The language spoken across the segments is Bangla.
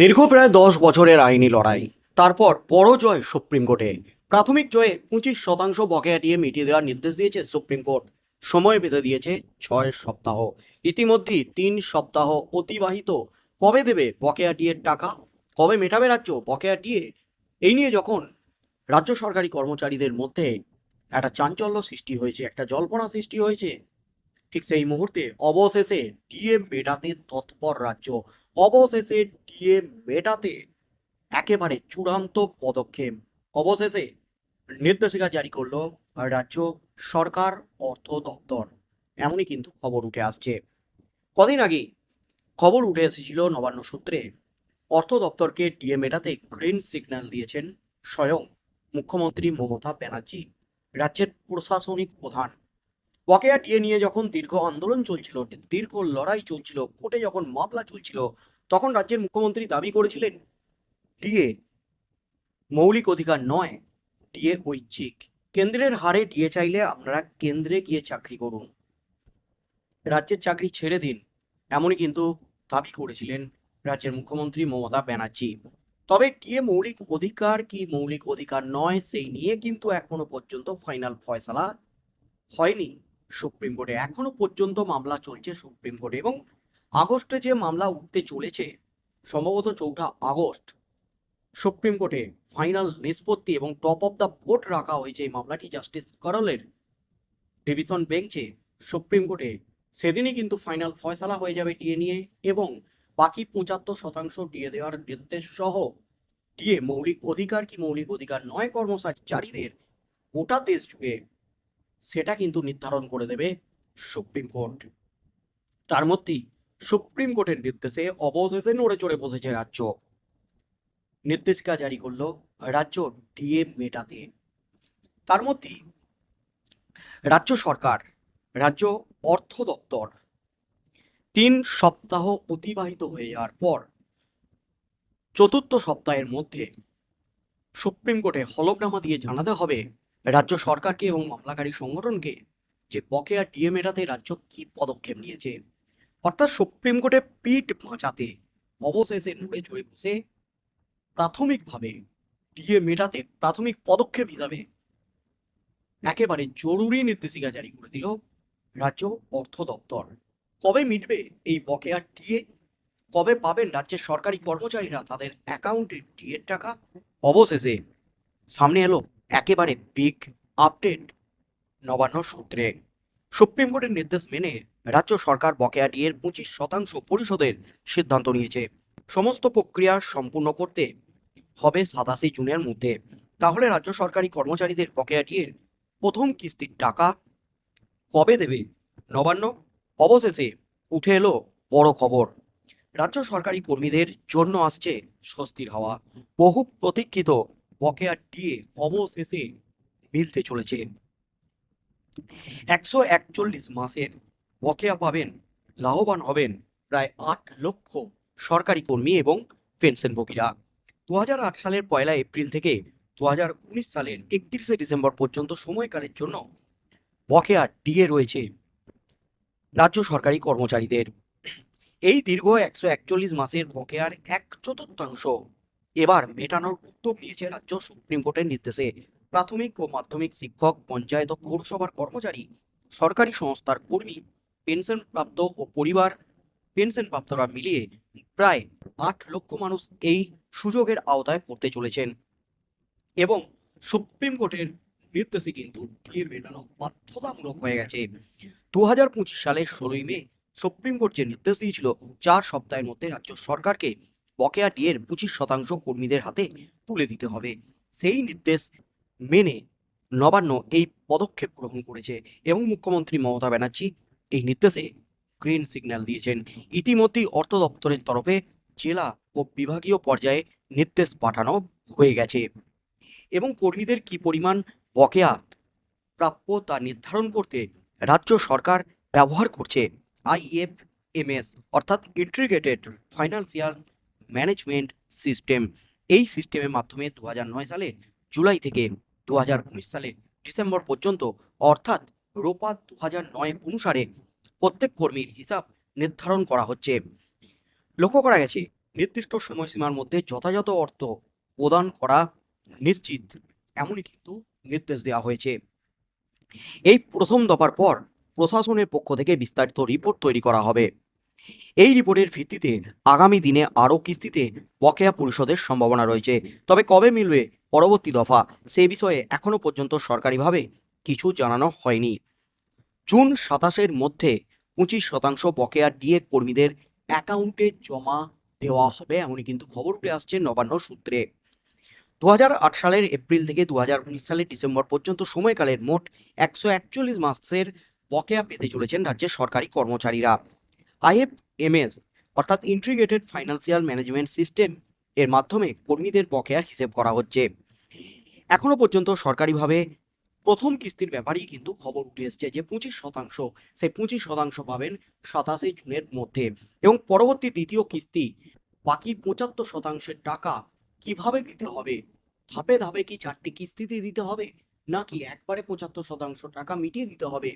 দীর্ঘ প্রায় দশ বছরের আইনি লড়াই। তারপর বড় জয় সুপ্রিম কোর্টে। প্রাথমিক জয়ে পঁচিশ শতাংশ বকেয়া দিয়ে মিটিয়ে দেওয়ার নির্দেশ দিয়েছে সুপ্রিম কোর্ট। সময় বেঁধে দিয়েছে ছয় সপ্তাহ। ইতিমধ্যেই তিন সপ্তাহ অতিবাহিত। কবে দেবে বকেয়া ডিএর টাকা? কবে মেটাবে রাজ্য বকেয়া ডিএ এই নিয়ে যখন রাজ্য সরকারি কর্মচারীদের মধ্যে একটা চাঞ্চল্য সৃষ্টি হয়েছে, একটা জল্পনা সৃষ্টি হয়েছে, ঠিক সেই মুহূর্তে অবশেষে ডিএ মেটাতে তৎপর রাজ্য। অবশেষে ডিএ মেটাতে একেবারে চূড়ান্ত পদক্ষেপ। অবশেষে নির্দেশিকা জারি করল রাজ্য সরকার, অর্থ দপ্তর। এমনই কিন্তু খবর উঠে আসছে। কদিন আগে খবর উঠে এসেছিল নবান্ন সূত্রে, অর্থ দপ্তরকে ডিএ মেটাতে গ্রিন সিগন্যাল দিয়েছেন স্বয়ং মুখ্যমন্ত্রী মমতা ব্যানার্জি, রাজ্যের প্রশাসনিক প্রধান। বকেয়া ডিএ নিয়ে যখন দীর্ঘ আন্দোলন চলছিল, দীর্ঘ লড়াই চলছিল, কোর্টে যখন মামলা চলছিল, তখন রাজ্যের মুখ্যমন্ত্রী দাবি করেছিলেন, ডিএ মৌলিক অধিকার নয়, ডিএ ঐচ্ছিক। কেন্দ্রের হারে ডিএ চাইলে আপনারা কেন্দ্রে গিয়ে চাকরি করুন। রাজ্যের চাকরি ছেড়ে দিন। এমনই কিন্তু দাবি করেছিলেন রাজ্যের মুখ্যমন্ত্রী মমতা ব্যানার্জি। তবে ডিএ মৌলিক অধিকার কি মৌলিক অধিকার নয়, সেই নিয়ে কিন্তু এখনও পর্যন্ত ফাইনাল ফয়সালা হয়নি। সুপ্রিম কোর্টে। এখনও পর্যন্ত মামলা চলছে সুপ্রিম কোর্টে এবং আগস্টে যে মামলা উঠতে চলেছে সম্ভবত চৌঠা আগস্ট সুপ্রিম কোর্টে ফাইনাল নিষ্পত্তি এবং টপ অফ দ্য ভোট রাখা হয়েছে এই মামলাটি। জাস্টিস করলের ডিভিশন বেঞ্চে সুপ্রিম কোর্টে সেদিনই কিন্তু ফাইনাল ফয়সালা হয়ে যাবে ডিএ নিয়ে এবং বাকি পঁচাত্তর শতাংশ ডিএ দেওয়ার নির্দেশ সহ ডিএ মৌলিক অধিকার কি মৌলিক অধিকার নয় কর্মচারীদের গোটা দেশ জুড়ে সেটা কিন্তু নির্ধারণ করে দেবে সুপ্রিম কোর্ট। তার মধ্যেই সুপ্রিম কোর্টের নির্দেশে অবশেষে নড়ে চড়ে বসেছে রাজ্য। নির্দেশিকা জারি করল রাজ্য ডিএ মেটাতে। তার মধ্যেই রাজ্য সরকার রাজ্য অর্থ দপ্তর তিন সপ্তাহ অতিবাহিত হয়ে যাওয়ার পর চতুর্থ সপ্তাহের মধ্যে সুপ্রিম কোর্টে হলফনামা দিয়ে জানাতে হবে রাজ্য সরকারকে এবং মামলাকারী সংগঠনকে যে বকেয়া ডিএ মেটাতে রাজ্য কি পদক্ষেপ নিয়েছে? অর্থাৎ সুপ্রিম কোর্টে পিঠ বাঁচাতে অবশেষে নড়ে চড়ে বসে প্রাথমিকভাবে ডিএ মেটাতে প্রাথমিক পদক্ষেপ হিসাবে একেবারে জরুরি নির্দেশিকা জারি করে দিল রাজ্য অর্থ দপ্তর। কবে মিটবে এই বকেয়া ডিএ? কবে পাবেন রাজ্যের সরকারি কর্মচারীরা তাদের অ্যাকাউন্টে ডিএর টাকা? অবশেষে সামনে এলো একেবারে বিগ আপডেট নবান্ন সূত্রে। সুপ্রিম কোর্টের নির্দেশ মেনে রাজ্য সরকার বকেয়া ডিএর পঁচিশ শতাংশ পরিশোধের সিদ্ধান্ত নিয়েছে। সমস্ত প্রক্রিয়া সম্পূর্ণ করতে হবে সাতাশে জুনের মধ্যে। তাহলে রাজ্য সরকারি কর্মচারীদের বকেয়া ডিএর প্রথম কিস্তির টাকা কবে দেবে? নবান্ন? অবশেষে উঠে এলো বড় খবর। রাজ্য সরকারি কর্মীদের জন্য আসছে স্বস্তির হাওয়া। বহু প্রতীক্ষিত বকেয়া ডিএ অবশেষে মিলতে চলেছে। একশো একচল্লিশ মাসের বকেয়া পাবেন, লাভবান হবেন প্রায় আট লক্ষ সরকারি কর্মী এবং পেনশনভোগীরা দু সালের পয়লা এপ্রিল থেকে দু উনিশ সালের একত্রিশে ডিসেম্বর পর্যন্ত সময়কালের জন্য বকেয়া ডিএ রয়েছে রাজ্য সরকারি কর্মচারীদের। এই দীর্ঘ একশো একচল্লিশ মাসের বকেয়ার এক চতুর্থাংশ এবার মেটানোর উদ্যোগ নিয়েছে রাজ্য সুপ্রিম কোর্টের নির্দেশে। প্রাথমিক ও মাধ্যমিক শিক্ষক, পঞ্চায়েত ও পৌরসভার কর্মচারী, সরকারি সংস্থার কর্মী পেনশন প্রাপ্ত ও পরিবার পেনশন প্রাপ্তরা মিলিয়ে প্রায় আট লক্ষ মানুষ এই সুযোগের আওতায় পড়তে চলেছেন। এবং সুপ্রিম কোর্টের নির্দেশে কিন্তু ডিএ মেটানো বাধ্যতামূলক হয়ে গেছে। দু হাজার পঁচিশ সালের ষোলোই মে সুপ্রিম কোর্ট যে নির্দেশ দিয়েছিল, চার সপ্তাহের মধ্যে রাজ্য সরকারকে বকেয়া ডিএর পঁচিশ শতাংশ কর্মীদের হাতে তুলে দিতে হবে। সেই নির্দেশ মেনে নবান্ন এই পদক্ষেপ গ্রহণ করেছে এবং মুখ্যমন্ত্রী মমতা ব্যানার্জি এই নির্দেশে গ্রিন সিগন্যাল দিয়েছেন। ইতিমধ্যেই অর্থ দপ্তরের তরফে জেলা ও বিভাগীয় পর্যায়ে নির্দেশ পাঠানো হয়ে গেছে। এবং কর্মীদের কি পরিমাণ বকেয়া প্রাপ্য তা নির্ধারণ করতে রাজ্য সরকার ব্যবহার করছে। আইএফএমএস অর্থাৎ ইন্টিগ্রেটেড ফাইন্যান্সিয়াল ম্যানেজমেন্ট সিস্টেম এই সিস্টেমের মাধ্যমে দু সালে জুলাই থেকে দু সালে ডিসেম্বর পর্যন্ত, অর্থাৎ রোপা দু অনুসারে প্রত্যেক কর্মীর হিসাব নির্ধারণ করা হচ্ছে। লক্ষ্য করা গেছে, নির্দিষ্ট সময়সীমার মধ্যে যথাযথ অর্থ প্রদান করা নিশ্চিত, এমনই কিন্তু নির্দেশ দেওয়া হয়েছে। এই প্রথম দফার পর প্রশাসনের পক্ষ থেকে বিস্তারিত রিপোর্ট তৈরি করা হবে। এই রিপোর্টের ভিত্তিতে আগামী দিনে আরও কিস্তিতে বকেয়া পরিশোধের সম্ভাবনা রয়েছে। তবে কবে মিলবে পরবর্তী দফা সে বিষয়ে এখনও পর্যন্ত সরকারিভাবে কিছু জানানো হয়নি। জুন সাতাশের মধ্যে পঁচিশ শতাংশ বকেয়া ডিএ কর্মীদের অ্যাকাউন্টে জমা দেওয়া হবে এমনই কিন্তু খবর উঠে আসছে নবান্ন সূত্রে। দু হাজার আট সালের এপ্রিল থেকে দু হাজার উনিশ সালের ডিসেম্বর পর্যন্ত সময়কালের মোট একশো একচল্লিশ মাসের বকেয়া পেতে চলেছেন রাজ্যের সরকারি কর্মচারীরা। আইএফএমএস অর্থাৎ ইন্টিগ্রেটেড ফাইন্যান্সিয়াল ম্যানেজমেন্ট সিস্টেম এর মাধ্যমে কর্মীদের বকেয়ার হিসেব করা হচ্ছে। এখনও পর্যন্ত সরকারিভাবে প্রথম কিস্তির ব্যাপারেই কিন্তু খবর উঠে এসছে যে পঁচিশ শতাংশ, সেই পঁচিশ শতাংশ পাবেন সাতাশে জুনের মধ্যে। এবং পরবর্তী দ্বিতীয় কিস্তি, বাকি পঁচাত্তর শতাংশের টাকা কীভাবে দিতে হবে? ধাপে ধাপে কি চারটি কিস্তিতে দিতে হবে? নাকি একবারে পঁচাত্তর শতাংশ টাকা মিটিয়ে দিতে হবে?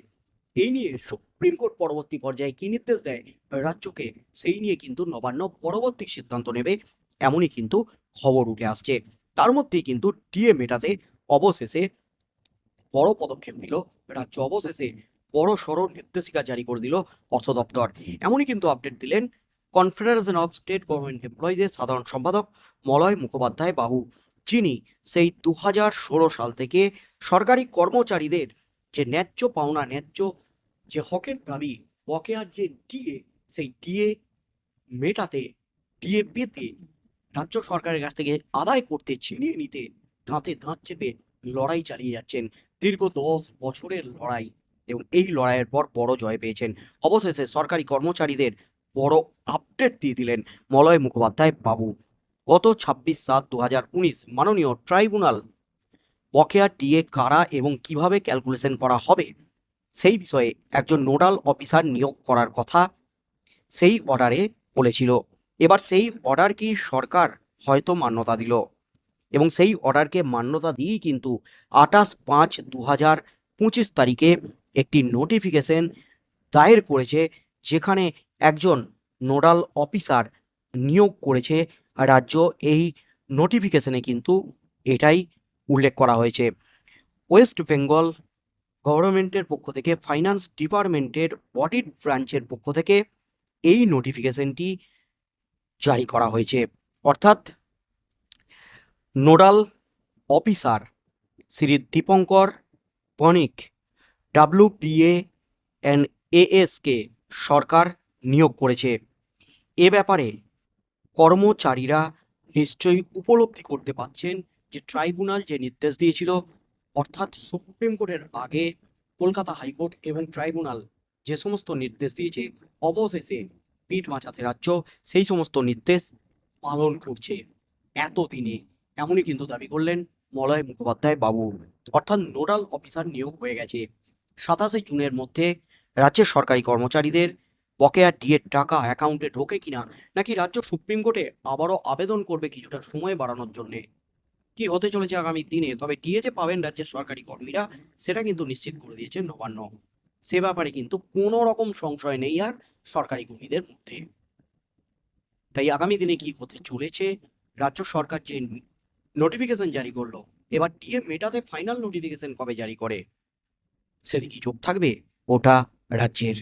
এই নিয়ে সুপ্রিম কোর্ট পরবর্তী পর্যায়ে কি নির্দেশ দেয়? রাজ্যকে সেই নিয়ে কিন্তু নবান্ন পরবর্তী সিদ্ধান্ত নেবে, এমনই কিন্তু খবর উঠে আসছে। তার মধ্যেই কিন্তু ডিএ মেটাতে অবশেষে বড় পদক্ষেপ নিল রাজ্য। অবশেষে বড় সড় নির্দেশিকা জারি করে দিল অর্থ দপ্তর। এমনই কিন্তু আপডেট দিলেন কনফেডারেশন অফ স্টেট গভর্নমেন্ট এমপ্লয়িজের সাধারণ সম্পাদক মলয় মুখোপাধ্যায় বাবু, যিনি সেই দু সাল থেকে সরকারি কর্মচারীদের যে ন্যায্য পাওনা, ন্যায্য যে হকের দাবি বকেয়ার যে ডিএ, সেই ডিএ মেটাতে, ডিএ পেতে রাজ্য সরকারের কাছ থেকে আদায় করতে, ছিনিয়ে নিতে দাঁতে দাঁত চেপে লড়াই চালিয়ে যাচ্ছেন। দীর্ঘ দশ বছরের লড়াই এবং এই লড়াইয়ের পর বড় জয় পেয়েছেন। অবশেষে সরকারি কর্মচারীদের বড় আপডেট দিয়ে দিলেন মলয় মুখোপাধ্যায় বাবু। গত ছাব্বিশ সাত দু হাজার উনিশ মাননীয় ট্রাইব্যুনাল বকেয়া ডিএ কারা এবং কীভাবে ক্যালকুলেশন করা হবে? সেই বিষয়ে একজন নোডাল অফিসার নিয়োগ করার কথা সেই অর্ডারে বলেছিল। এবার সেই অর্ডার কি সরকার হয়তো মান্যতা দিল? এবং সেই অর্ডারকে মান্যতা দিয়েই কিন্তু আঠাশ পাঁচ দু হাজার পঁচিশ তারিখে একটি নোটিফিকেশন দায়ের করেছে, যেখানে একজন নোডাল অফিসার নিয়োগ করেছে। রাজ্য এই নোটিফিকেশনে কিন্তু এটাই উল্লেখ করা হয়েছে। ওয়েস্ট বেঙ্গল গভর্নমেন্টের পক্ষ থেকে, ফাইন্যান্স ডিপার্টমেন্টের অডিট ব্রাঞ্চের পক্ষ থেকে এই নোটিফিকেশনটি জারি করা হয়েছে। অর্থাৎ nodal officer Shri Dipankar Banik, WPA and ASK সরকার নিয়োগ করেছে। এ ব্যাপারে কর্মচারীরা নিশ্চয়ই উপলব্ধি করতে পারছেন যে ট্রাইব্যুনাল যে নির্দেশ দিয়েছিল, অর্থাৎ সুপ্রিম কোর্টের আগে কলকাতা হাইকোর্ট এবং ট্রাইব্যুনাল যে সমস্ত নির্দেশ দিয়েছে, অবশেষে পিঠ বাঁচাতে রাজ্য সেই সমস্ত নির্দেশ পালন করছে এতদিনে। এমনই কিন্তু দাবি করলেন মলয় মুখোপাধ্যায় বাবু। অর্থাৎ নোডাল অফিসার নিয়োগ হয়ে গেছে। সাতাশে জুনের মধ্যে রাজ্যের সরকারি কর্মচারীদের বকেয়া ডিএর টাকা অ্যাকাউন্টে ঢোকে কিনা, নাকি রাজ্য সুপ্রিম কোর্টে আবারও আবেদন করবে কিছুটা সময় বাড়ানোর জন্যে? কি হতে চলেছে আগামী দিনে? তবে ডিএ যে পাবেন রাজ্যের সরকারি কর্মীরা, সেটা কিন্তু নিশ্চিত করে দিয়েছে নবান্ন। সে ব্যাপারে কিন্তু কোনো রকম সংশয় নেই আর সরকারি কর্মীদের মধ্যে। তাই আগামী দিনে কি হতে চলেছে? রাজ্য সরকার যে নোটিফিকেশন জারি করল, এবার ডিএ মেটাতে ফাইনাল নোটিফিকেশন কবে জারি করে? সেদিকে চোখ থাকবে? ওটা রাজ্যের